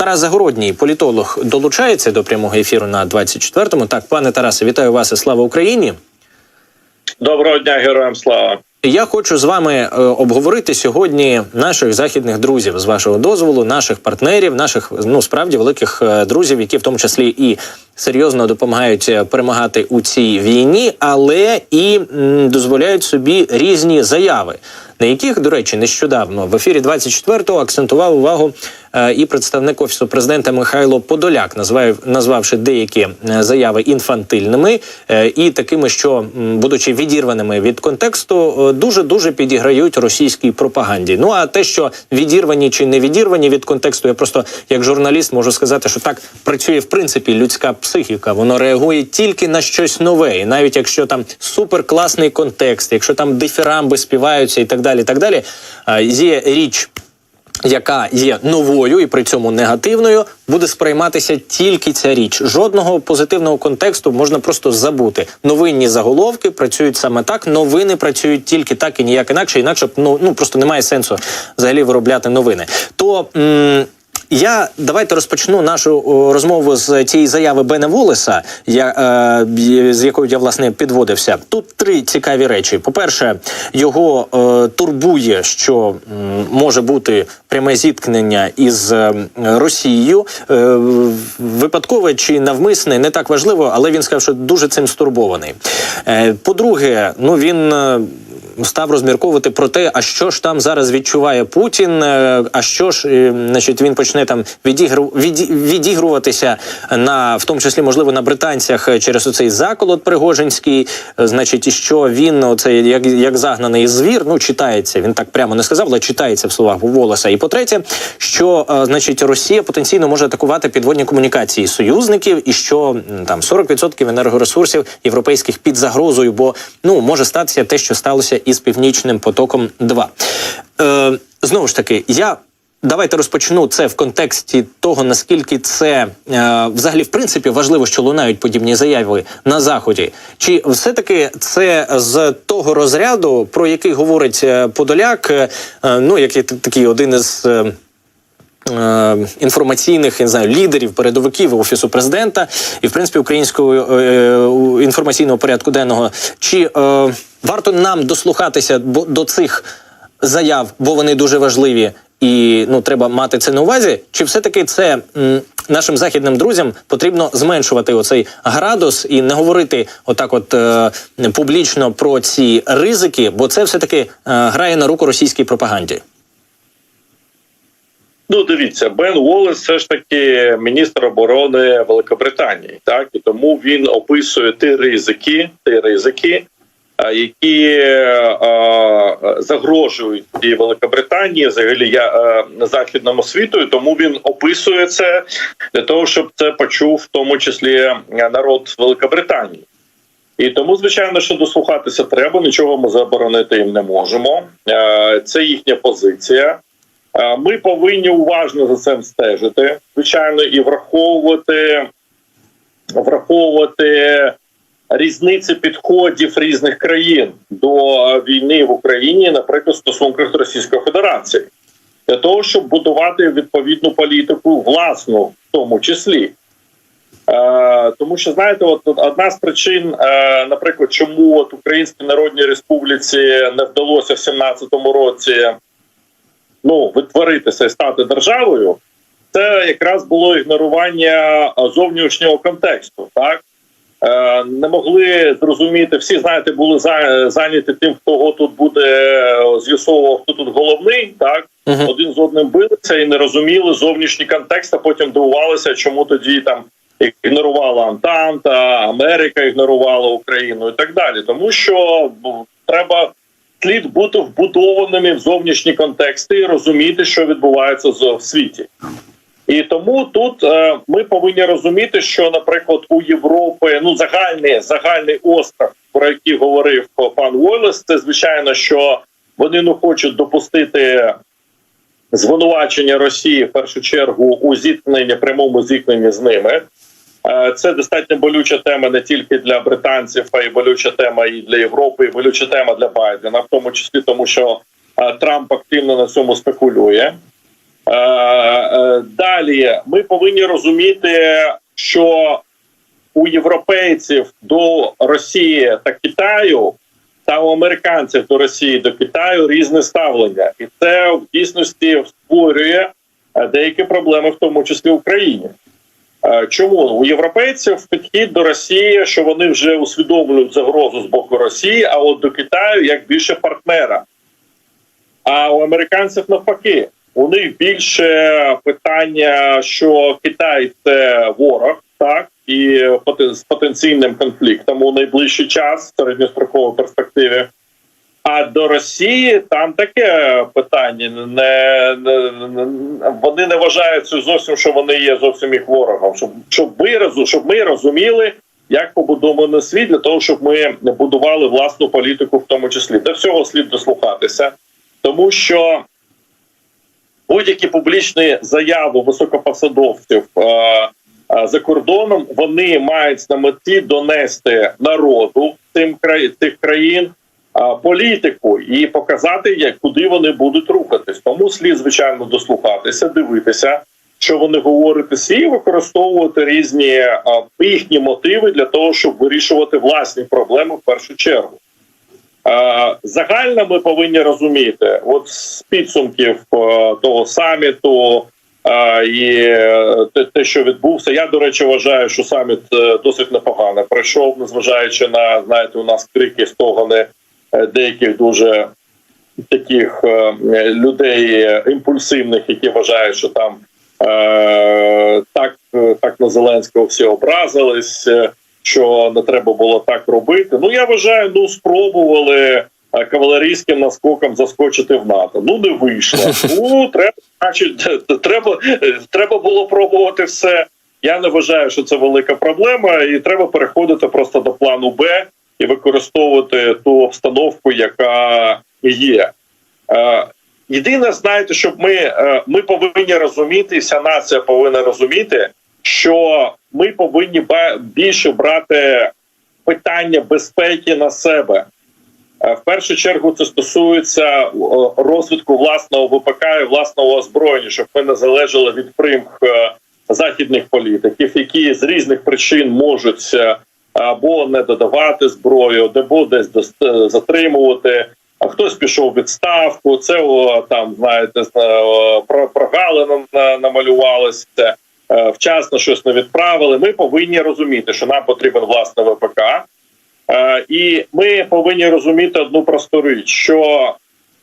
Тарас Загородній, політолог, долучається до прямого ефіру на 24-му. Так, пане Тарасе, вітаю вас і слава Україні. Доброго дня, героям слава. Я хочу з вами е, обговорити сьогодні наших західних друзів з вашого дозволу, наших партнерів, наших ну справді великих е, друзів, які в тому числі і серйозно допомагають е, перемагати у цій війні, але і м, дозволяють собі різні заяви. На яких, до речі, нещодавно в ефірі 24-го акцентував увагу і представник офісу президента Михайло Подоляк, назвав, назвавши деякі е, заяви інфантильними е, і такими, що, будучи відірваними від контексту, дуже дуже підіграють російській пропаганді. Ну а те, що відірвані чи не відірвані від контексту, я просто як журналіст можу сказати, що так працює в принципі людська психіка. Воно реагує тільки на щось нове, і навіть якщо там суперкласний контекст, якщо там дифірамби співаються і так далі, і так далі, є річ яка є новою і при цьому негативною, буде сприйматися тільки ця річ. Жодного позитивного контексту можна просто забути. Новинні заголовки працюють саме так. Новини працюють тільки так і ніяк інакше. Інакше ну, ну просто немає сенсу взагалі виробляти новини. То м- я давайте розпочну нашу розмову з цієї заяви Бена Волеса, я, е, з якою я власне підводився. Тут три цікаві речі. По-перше, його е, турбує, що м, може бути пряме зіткнення із е, Росією. Е, випадкове чи навмисне, не так важливо, але він сказав, що дуже цим стурбований. Е, по-друге, ну він. Е, став розмірковувати про те, а що ж там зараз відчуває Путін, е, а що ж, е, значить, він почне там відігру, віді, відігруватися на в тому числі, можливо, на британцях через оцей заколот Пригожинський. Е, Значить, і що він оцей як, як загнаний звір, ну читається. Він так прямо не сказав, але читається в словах Волоса. І по-третє, що е, значить Росія потенційно може атакувати підводні комунікації союзників, і що там 40% енергоресурсів європейських під загрозою, бо ну може статися те, що сталося із північним потоком. 2 е, знову ж таки, я. Давайте розпочну це в контексті того, наскільки це е, взагалі в принципі важливо, що лунають подібні заяви на заході. Чи все-таки це з того розряду, про який говорить е, Подоляк, е, е, ну який такий один із. Е, інформаційних я не знаю лідерів, передовиків офісу президента і в принципі українського е, е, інформаційного порядку денного. Чи е, варто нам дослухатися до цих заяв, бо вони дуже важливі, і ну треба мати це на увазі? Чи все-таки це м, нашим західним друзям потрібно зменшувати оцей градус і не говорити отак, от е, публічно про ці ризики, бо це все таки е, грає на руку російській пропаганді? Ну, дивіться, Бен Уоллес все ж таки міністр оборони Великобританії, так і тому він описує ті ризики, ті ризики, які а, загрожують і Великобританії, взагалі я а, західному світу. І тому він описує це для того, щоб це почув в тому числі народ Великобританії. І тому, звичайно, що дослухатися треба, нічого ми заборонити їм не можемо. Е, Це їхня позиція. Е, Ми повинні уважно за цим стежити, звичайно, і враховувати, враховувати різниці підходів різних країн до війни в Україні, наприклад, стосунках з Російською Федерацією, для того, щоб будувати відповідну політику власну, в тому числі. Е, тому що знаєте, от одна з причин, е, наприклад, чому от Українській Народній Республіці не вдалося в 17-му році ну витворитися і стати державою, це якраз було ігнорування зовнішнього контексту. Так е, не могли зрозуміти, всі знаєте, були зайняті тим, хто тут буде е, з'ясовував, хто тут головний, так Мгм. один з одним билися і не розуміли зовнішній контекст, а потім дивувалися, чому тоді там ігнорувала Антанта, Америка ігнорувала Україну і так далі. Тому що ну, треба слід бути вбудованими в зовнішні контексти і розуміти, що відбувається в світі. І тому тут е, ми повинні розуміти, що, наприклад, у Європи ну загальний загальний острах, про який говорив пан Войлес, це звичайно, що вони не хочуть допустити звинувачення Росії в першу чергу у зіткненні прямому зіткненні з ними. Е, Це достатньо болюча тема не тільки для британців, а й болюча тема і для Європи, і болюча тема для Байдена, в тому числі тому, що е, Трамп активно на цьому спекулює. Е, далі ми повинні розуміти, що у європейців до Росії та Китаю та у американців до Росії до Китаю різне ставлення, і це в дійсності створює деякі проблеми, в тому числі в Україні. Е, Чому у європейців підхід до Росії, що вони вже усвідомлюють загрозу з боку Росії, а от до Китаю як більше партнера. А у американців навпаки, у них більше питання, що Китай це ворог, так і з потенційним конфліктом у найближчий час в середньостроковій перспективі. А до Росії там таке питання. Не, не, не- вони не вважають зовсім, що вони є зовсім їх ворогом. Щоб щоб ви розу- щоб ми розуміли, як побудований світ для того, щоб ми будували власну політику, в тому числі до всього слід дослухатися, тому що будь-які публічні заяви високопосадовців е, е, за кордоном вони мають на меті донести народу цим край цих країн політику і показати, як куди вони будуть рухатись. Тому слід звичайно дослухатися, дивитися, що вони говорять, і використовувати різні їхні мотиви для того, щоб вирішувати власні проблеми в першу чергу. Загально ми повинні розуміти, от з підсумків того саміту і е, те, що відбувся. Я до речі вважаю, що саміт е, досить непогано пройшов, незважаючи на знаєте, у нас крики стогони е, деяких дуже таких е, людей е, імпульсивних, які вважають, що там е, так, е, так на Зеленського всі образились. е, що не треба було так робити. Ну я вважаю, ну спробували е, кавалерійським наскоком заскочити в НАТО. Ну не вийшло. Ну треба, значить, треба, треба було пробувати все. Я не вважаю, що це велика проблема, і треба переходити просто до плану Б і використовувати ту обстановку, яка є. Е, Єдине, знаєте, щоб ми, е, ми повинні розуміти, вся нація повинна розуміти, що ми повинні більше брати питання безпеки на себе. Е, В першу чергу це стосується розвитку власного ВПК і власного озброєння, щоб ми не залежали від примх західних політиків, які з різних причин можуть або не додавати зброю, або десь е, затримувати. А хтось пішов відставку. Це там знаєте, про прогалина на- намалювалося. е, Вчасно щось не відправили. Ми повинні розуміти, що нам потрібен власне ВПК. Е, І ми повинні розуміти одну просту річ, що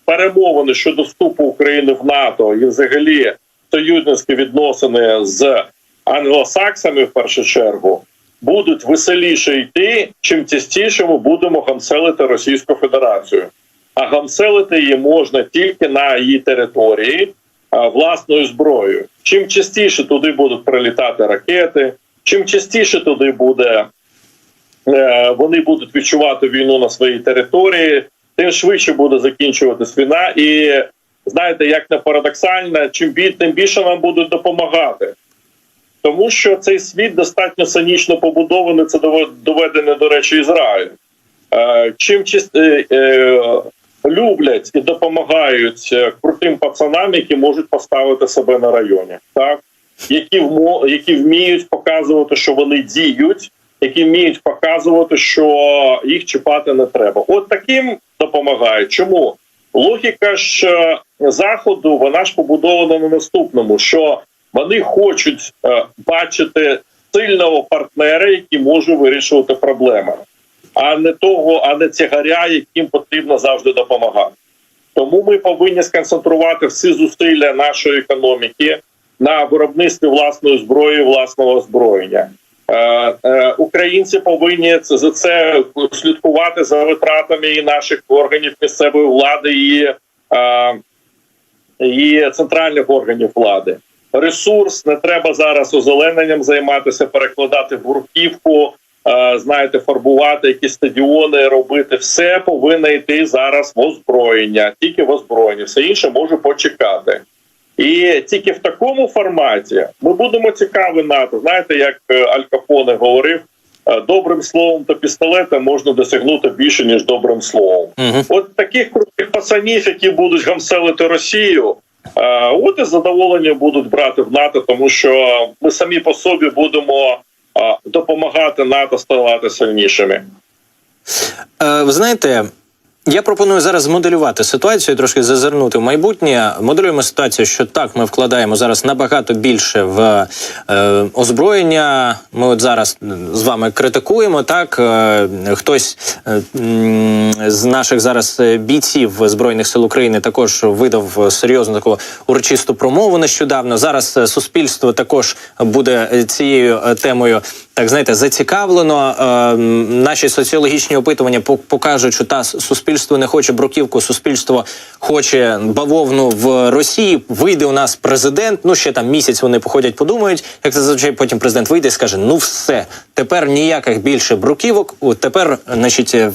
перемовини щодо вступу України в НАТО і взагалі союзницькі відносини з англосаксами в першу чергу будуть веселіше йти, чим частіше ми будемо гамселити Російську Федерацію. А гамселити її можна тільки на її території а, власною зброєю. Чим частіше туди будуть прилітати ракети, чим частіше туди буде е, вони будуть відчувати війну на своїй території, тим швидше буде закінчуватись війна. І знаєте, як не парадоксально, чим бі- тим більше нам будуть допомагати. Тому що цей світ достатньо цинічно побудований. Це дове- доведено, до речі, Ізраїль. Е, Чим е, е, люблять і допомагають крутим пацанам, які можуть поставити себе на районі, так які які вміють показувати, що вони діють, які вміють показувати, що їх чіпати не треба. От таким допомагають. Чому логіка ж заходу вона ж побудована на наступному, що вони хочуть е, бачити сильного партнера, який може вирішувати проблеми, а не того, а не тягаря, яким потрібно завжди допомагати. Тому ми повинні сконцентрувати всі зусилля нашої економіки на виробництві власної зброї, власного озброєння. Е, е, Українці повинні за це слідкувати за витратами і наших органів місцевої влади і, е, і центральних органів влади. Ресурс не треба зараз озелененням займатися, перекладати бурківку, е, знаєте, фарбувати якісь стадіони, робити все повинно йти зараз в озброєння, тільки в озброєння. Все інше може почекати. І тільки в такому форматі ми будемо цікаві НАТО. Знаєте, як е, Аль Капоне говорив, е, добрим словом та пістолетом можна досягнути більше ніж добрим словом. Угу. От таких крутих пацанів, які будуть гамселити Росію, От і задоволення будуть брати в НАТО, тому що ми самі по собі будемо е, допомагати НАТО ставати сильнішими. Е, ви знаєте, я пропоную зараз змоделювати ситуацію, трошки зазирнути в майбутнє. Моделюємо ситуацію, що так, ми вкладаємо зараз набагато більше в е, озброєння. Ми от зараз з вами критикуємо. Так е, хтось е, з наших зараз е, бійців збройних сил України також видав серйозну таку урочисту промову нещодавно. Зараз е, суспільство також буде е, цією темою. Так знаєте, зацікавлено. Е, наші соціологічні опитування пок- покажуть, що та суспільство не хоче бруківку, суспільство хоче бавовну в Росії. Вийде у нас президент. Ну ще там місяць вони походять, подумають. Як це зазвичай потім президент вийде і скаже: ну все, тепер ніяких більше бруківок. Тепер, значить, е,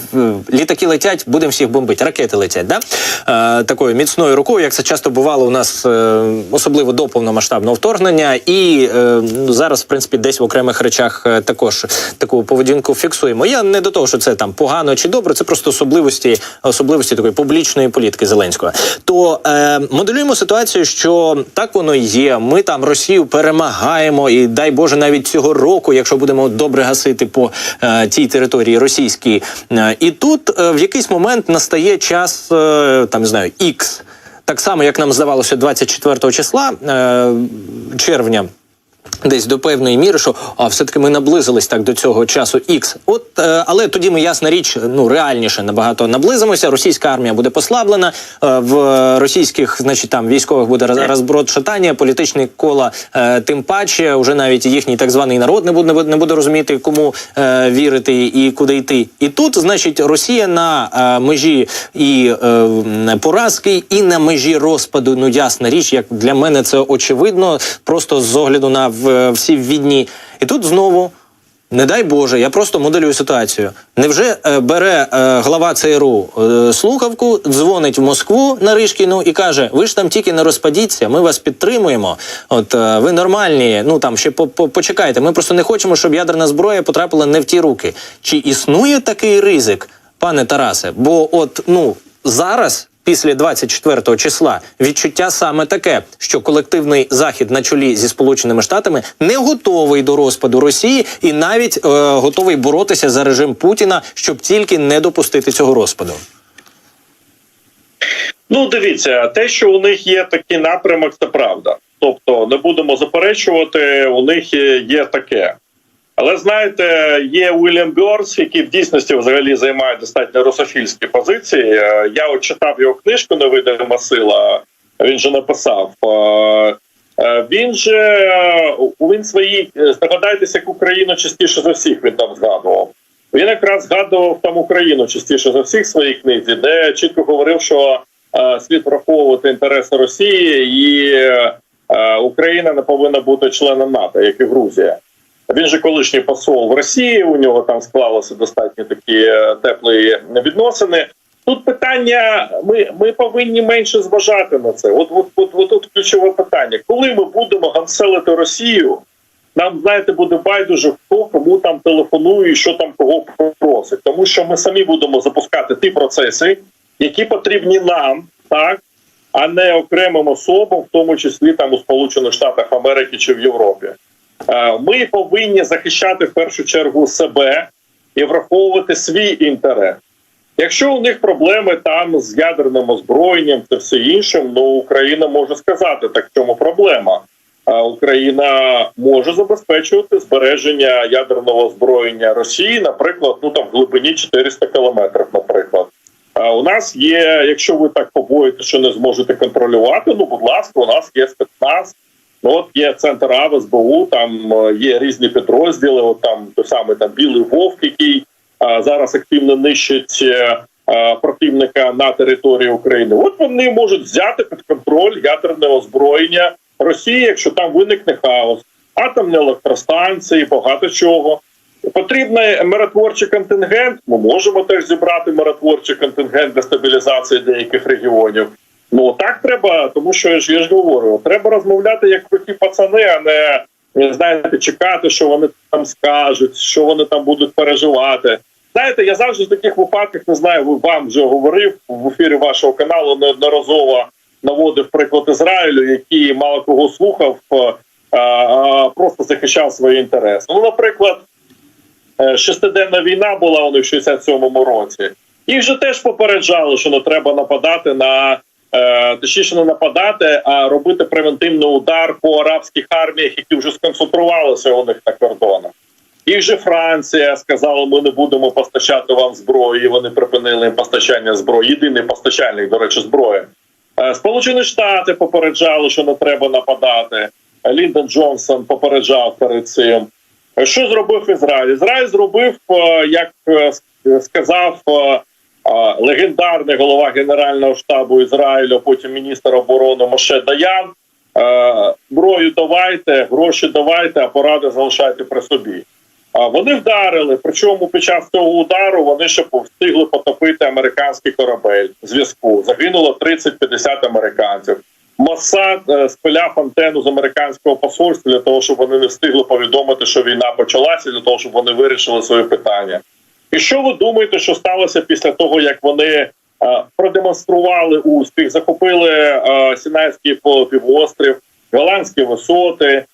літаки летять, будемо всіх бомбити. Ракети летять. Да? Е, такою міцною рукою, як це часто бувало у нас, е, особливо до повномасштабного вторгнення, і е, ну, зараз, в принципі, десь в окремих речах е, також таку поведінку фіксуємо. Я не до того, що це там погано чи добре, це просто особливості, особливості такої публічної політики Зеленського. То е, моделюємо ситуацію, що так воно є. Ми там Росію перемагаємо, і дай Боже, навіть цього року, якщо будемо добре гасити по е, тій території російській. Е, і тут е, в якийсь момент настає час, е, там не знаю, ікс. Так само, як нам здавалося 24 числа е, червня. Десь до певної міри, що а все-таки ми наблизились так до цього часу X. От е, але тоді ми ясна річ, ну реальніше набагато наблизимося. Російська армія буде послаблена. Е, в російських, значить, там військових буде роз- розброд шатання, політичні кола, е, тим паче, вже навіть їхній так званий народ не буде не буде розуміти, кому е, вірити і куди йти. І тут, значить, Росія на е, межі і е, поразки, і на межі розпаду. Ну ясна річ, як для мене це очевидно, просто з огляду на в, всі війні. І тут знову. Не дай Боже, я просто моделюю ситуацію. Невже е, бере е, глава ЦРУ е, слухавку, дзвонить в Москву на Ришкіну і каже: Ви ж там тільки не розпадіться, ми вас підтримуємо. От е, ви нормальні. Ну там ще по- по- почекайте. Ми просто не хочемо, щоб ядерна зброя потрапила не в ті руки. Чи існує такий ризик, пане Тарасе? Бо от ну зараз. Після 24 числа відчуття саме таке, що колективний захід на чолі зі сполученими штатами не готовий до розпаду Росії і навіть е, готовий боротися за режим Путіна, щоб тільки не допустити цього розпаду. Ну, дивіться, те, що у них є такий напрямок, це правда. Тобто, не будемо заперечувати, у них є, таке. Але знаєте, є Уільям Бьорс, який в дійсності взагалі займає достатньо русофільські позиції. Е, Я от читав його книжку Невидима сила. Він же написав. е, е, Він же він свої здогадайтеся, як Україну частіше за всіх він там згадував. Він якраз згадував там Україну частіше за всіх своїй книзі, де чітко говорив, що слід враховувати інтереси Росії, і Україна не повинна бути членом НАТО, як і Грузія. Він же колишній посол в Росії. У нього там склалися достатньо такі е, теплі відносини. Тут питання: ми ми повинні менше зважати на це. От, от, от, от тут ключове питання. Коли ми будемо ганселити Росію, нам знаєте, буде байдуже хто кому там телефонує, що там кого просить, тому що ми самі будемо запускати ті процеси, які потрібні нам, так а не окремим особам, в тому числі там у Сполучених Штатах Америки чи в Європі. Е, Ми повинні захищати в першу чергу себе і враховувати свій інтерес. Якщо у них проблеми там з ядерним озброєнням та все іншим, ну Україна може сказати, так в чому проблема. Україна може забезпечувати збереження ядерного озброєння Росії, наприклад, ну там в глибині 400 кілометрів, наприклад. А у нас є, якщо ви так побоїте, що не зможете контролювати, ну будь ласка, у нас є спецназ. Ну, от є центр АВ, СБУ, там е, є різні підрозділи. От там той самий там білий вовк, який а, зараз активно нищить е, е, противника на території України. От вони можуть взяти під контроль ядерне озброєння Росії, якщо там виникне хаос, атомні електростанції, багато чого. Потрібний миротворчий контингент. Ми можемо теж зібрати миротворчий контингент для стабілізації деяких регіонів. Ну так треба, тому що я ж я ж говорю, треба розмовляти як круті пацани, а не знаєте, чекати, що вони там скажуть, що вони там будуть переживати. Знаєте, я завжди в таких випадках не знаю, вам вже говорив в ефірі вашого каналу неодноразово. наводив приклад Ізраїлю, який мало кого слухав, е, а просто захищав свої інтереси. Ну, наприклад, е, шестиденна війна була у них в 67-му році. Їх же теж попереджали, що не треба нападати на точніше не нападати, а робити превентивний удар по арабських арміях, які вже сконцентрувалися у них на кордонах. Їх же Франція сказала, ми не будемо постачати вам зброю. і Вони припинили постачання зброї. Єдиний постачальник, до речі, зброї. Е, Сполучені Штати попереджали, що не треба нападати. Е, Ліндон Джонсон попереджав перед цим. Е, Що зробив Ізраїль? Ізраїль зробив, е, як е, сказав е, е, легендарний голова Генерального штабу Ізраїлю, потім міністр оборони Моше Даян. Зброю давайте, гроші давайте, а поради залишайте при собі. Вони вдарили. Причому під час цього удару вони ще встигли потопити американський корабель зв'язку. Загинуло 30-50 американців. Моссад е, спиляв антенну з американського посольства для того, щоб вони не встигли повідомити, що війна почалася, для того, щоб вони вирішили свої питання. І що ви думаєте, що сталося після того, як вони е, продемонстрували успіх, захопили е, Сінайський півострів, Голландські висоти, е,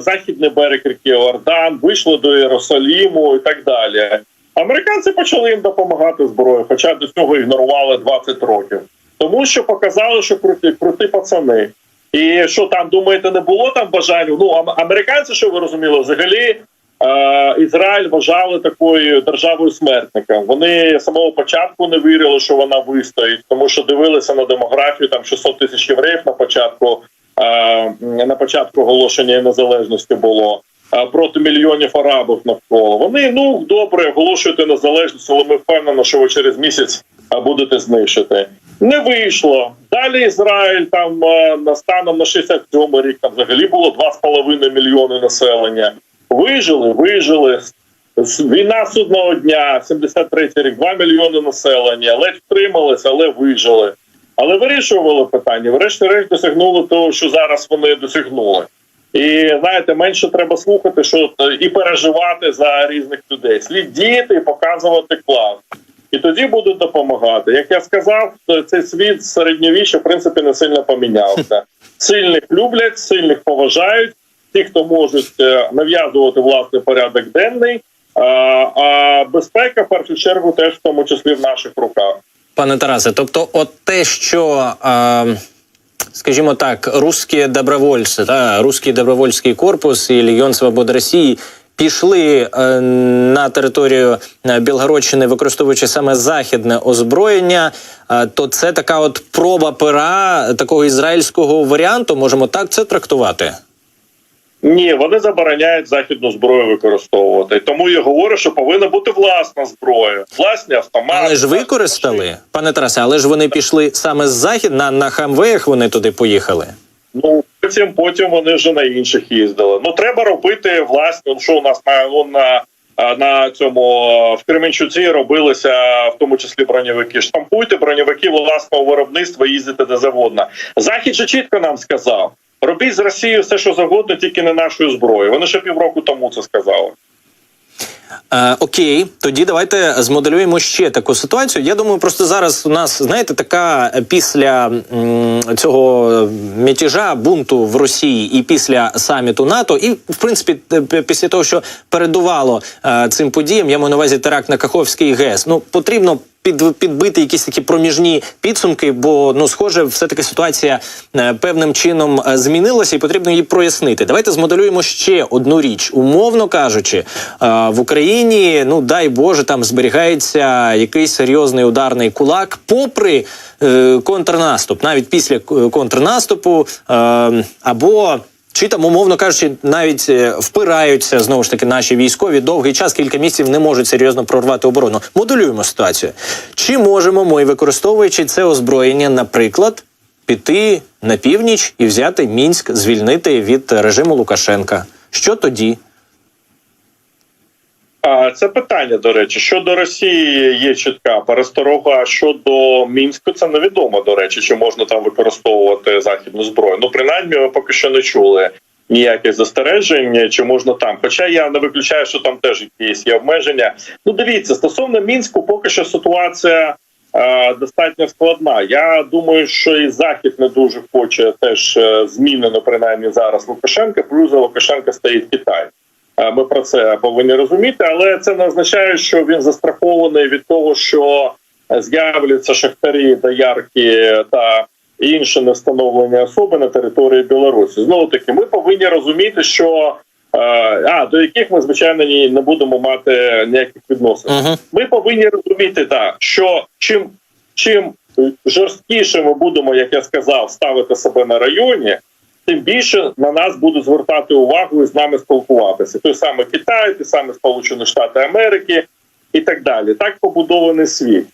західний берег ріки Ордан, вийшли до Єрусаліму і так далі. Американці почали їм допомагати зброєю, хоча до цього ігнорували 20 років, тому що показали, що круті, круті пацани. І що там думаєте, не було там бажання? Ну ам- американці, що ви розуміли, взагалі Ізраїль вважали такою державою смертника. Вони самого початку не вірили, що вона вистоїть, тому що дивилися на демографію там 600 тисяч євреїв на початку. е, На початку оголошення незалежності було е, проти мільйонів арабів навколо. Вони ну добре оголошуєте незалежність, але ми впевнені, що ви через місяць е, будете знищити. Не вийшло. Далі Ізраїль там е, на станом на 67 рік там взагалі було 2,5 мільйони населення. Вижили, вижили. Війна судного дня, 73-й рік, 2 мільйони населення, ледь втрималися, але вижили. Але вирішували питання. Врешті-решт досягнули того, що зараз вони досягнули. І знаєте, менше треба слухати, що е, і переживати за різних людей. Слід діяти і показувати клас. І тоді будуть допомагати. Як я сказав, цей світ середньовіччя в принципі не сильно помінявся. Сильних люблять, сильних поважають. Ті, хто можуть е, нав'язувати власний порядок денний. А, а безпека в першу чергу теж в тому числі в наших руках. Пане Тарасе, тобто, от те, що. Е... Скажімо так, русські добровольці, та русський добровольський корпус і Легіон Свободи Росії пішли е, на територію е, Білгородщини, використовуючи саме західне озброєння. Е, то це така от проба пера такого ізраїльського варіанту. Можемо так це трактувати. Ні, вони забороняють західну зброю використовувати. Тому я говорю, що повинна бути власна зброя, власні автомати. Але ж використали, пане Тарасе, але ж вони пішли саме з захід на, на хамвеях. Вони туди поїхали. Ну потім, потім вони вже на інших їздили. Ну треба робити власне. Ну що у нас на ну, на, на цьому в Кременчуці робилися в тому числі броньовики. Штампуйте броньовики власного виробництва, їздите де завгодно. Захід же чітко нам сказав: робіть з Росією все, що завгодно, тільки не нашою зброєю. Вони ще півроку тому це сказали. Е, окей, тоді давайте змоделюємо ще таку ситуацію. Я думаю, просто зараз у нас знаєте така е, після м, цього мятежа, бунту в Росії і після саміту НАТО, і в принципі після того, що передувало е, цим подіям, я маю на увазі теракт на Каховський ГЕС. Ну потрібно. Під, підбити якісь такі проміжні підсумки, бо ну схоже, все таки ситуація е, певним чином е, змінилася, і потрібно її прояснити. Давайте змоделюємо ще одну річ, умовно кажучи, е, в Україні, ну дай Боже, там зберігається якийсь серйозний ударний кулак, попри контрнаступ, навіть після контрнаступу, або чи там, умовно кажучи, навіть е, впираються знову ж таки наші військові довгий час, кілька місяців не можуть серйозно прорвати оборону. Моделюємо ситуацію. Чи можемо ми, використовуючи це озброєння, наприклад, піти на північ і взяти мінськ, звільнити від режиму Лукашенка? Що тоді? Це питання, до речі, щодо Росії є чітка пересторога. Щодо мінську, це невідомо. До речі, чи можна там використовувати західну зброю. Ну принаймні, ми поки що не чули ніяких застережень, чи можна там. Хоча я не виключаю, що там теж якісь є обмеження. Ну дивіться, стосовно мінську, поки що ситуація достатньо складна. Я думаю, що і захід не дуже хоче теж е, змінено принаймні зараз Лукашенка. Плюс за Лукашенка стоїть Китай. Ми про це повинні розуміти, але це не означає, що він застрахований від того, що е, з'являться шахтарі, доярки та інші невстановлені особи на території Білорусі. Знову таки, ми повинні розуміти, що е, а до яких ми звичайно ні не будемо мати ніяких відносин. Угу. Ми повинні розуміти так, що чим чим жорсткіше ми будемо, як я сказав, ставити себе на районі, тим більше на нас будуть звертати увагу і з нами спілкуватися. Той самий Китай, ті самі Сполучені Штати Америки і так далі. Так побудований світ.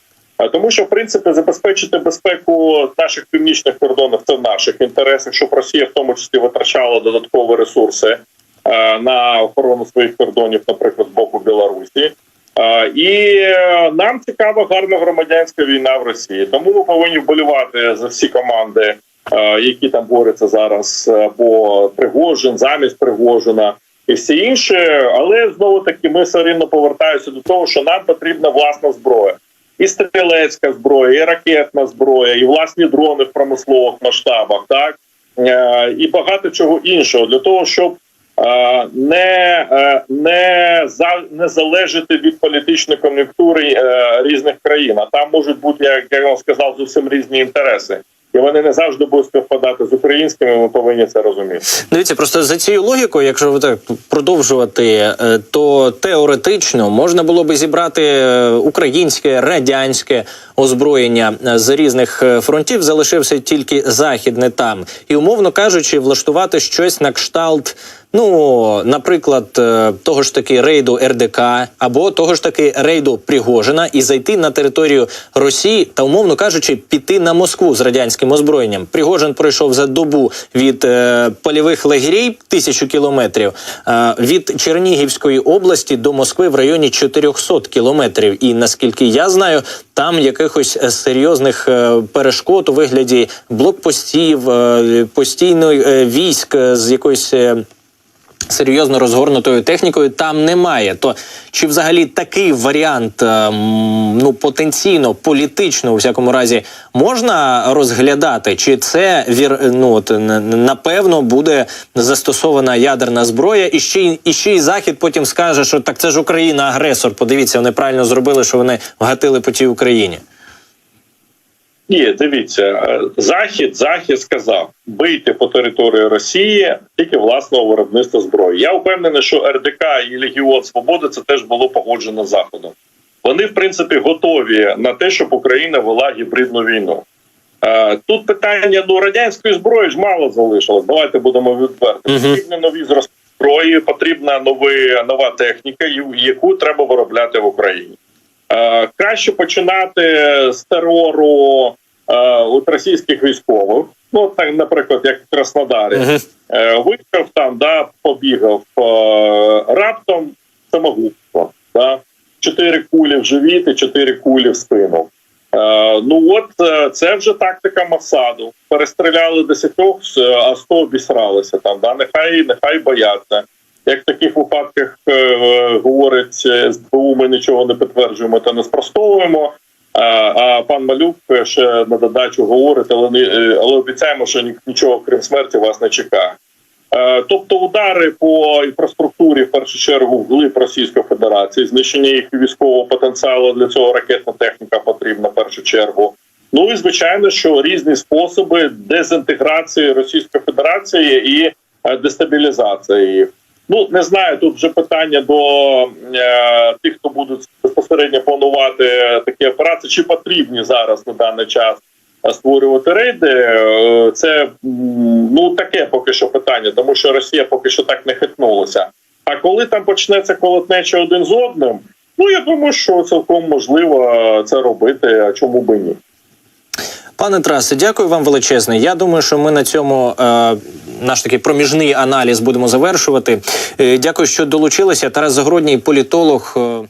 Тому, що в принципі забезпечити безпеку наших північних кордонів це в наших інтересах, щоб Росія в тому числі витрачала додаткові ресурси е, на охорону своїх кордонів, наприклад, з боку Білорусі. Е, І е, нам цікава гарна громадянська війна в Росії. Тому ми повинні вболівати за всі команди, які там борються зараз, е, або Пригожин, замість Пригожина і всі інші. Але знову таки ми все рівно повертаємося до того, що нам потрібна власна зброя. І стрілецька зброя, і ракетна зброя, і власні дрони в промислових масштабах, так Е, і багато чого іншого для того, щоб е, не, е, не не залежати від політичної кон'юнктури е, різних країн. А там можуть бути, як я вам сказав, зовсім різні інтереси, і вони не завжди будуть співпадати з українськими. Ми повинні це розуміти. Дивіться, просто за цією логікою, якщо ви так продовжувати, е, то теоретично можна було би зібрати е, українське радянське озброєння е, з різних фронтів. Залишився тільки західне там, і умовно кажучи, влаштувати щось на кшталт. Ну, наприклад, е, того ж таки рейду РДК або того ж таки рейду Пригожина і зайти на територію Росії та, умовно кажучи, піти на Москву з радянським озброєнням. Пригожин пройшов за добу від е, польових лагерей тисячу кілометрів, е, від Чернігівської області до Москви в районі 400 кілометрів. І наскільки я знаю, там якихось е, серйозних е, перешкод у вигляді блокпостів, е, постійної е, військ е, з якоюсь. Серйозно розгорнутою технікою там немає. То чи взагалі такий варіант ем, ну потенційно політично у всякому разі можна розглядати? Чи це вір ну от напевно буде застосована ядерна зброя, і ще й і ще й захід потім скаже, що так це ж Україна агресор. Подивіться, вони правильно зробили, що вони вгатили по тій Україні. Ні, дивіться, е, захід захід сказав бийте по території Росії тільки власного виробництва зброї. Я впевнений, що РДК і Легіон Свободи це теж було погоджено заходом. Вони, в принципі, готові на те, щоб Україна вела гібридну війну. Е, Тут питання ну радянської зброї ж мало залишилось. Давайте будемо відверти. Потрібні нові зразки зброї, потрібна нови, нова техніка, яку треба виробляти в Україні. Е, краще починати з терору от російських військових. Ну, так, наприклад, як в Краснодарі, Мгм. е, вийшов там, да, побігав е, раптом самогубство. Да? Чотири кулі в живіт і чотири кулі в спину. Е, ну от е, це вже тактика Масаду. Перестріляли десятьох, а сто обісралися там. Да? Нехай нехай бояться. Як в таких випадках е, е, говорить е, СБУ, ми нічого не підтверджуємо та не спростовуємо. А, пан Малюк ще на додачу говорить, але не е, але обіцяємо, що нічого крім смерті вас не чекає. Е, Тобто удари по інфраструктурі в першу чергу вглиб Російської Федерації, знищення їх військового потенціалу для цього ракетна техніка потрібна в першу чергу. Ну і звичайно, що різні способи дезінтеграції Російської Федерації і е, дестабілізації. Ну не знаю, тут вже питання до е, тих, хто будуть безпосередньо планувати такі операції, чи потрібні зараз на даний час створювати рейди. Е, Це ну таке поки що питання, тому що Росія поки що так не хитнулася. А коли там почнеться колотнеча один з одним, ну я думаю, що цілком можливо це робити. А чому би ні? Пане Трасе, дякую вам величезне. Я думаю, що ми на цьому е, наш такий проміжний аналіз будемо завершувати. Е, дякую, що долучилися. Тарас Загородній, політолог. е,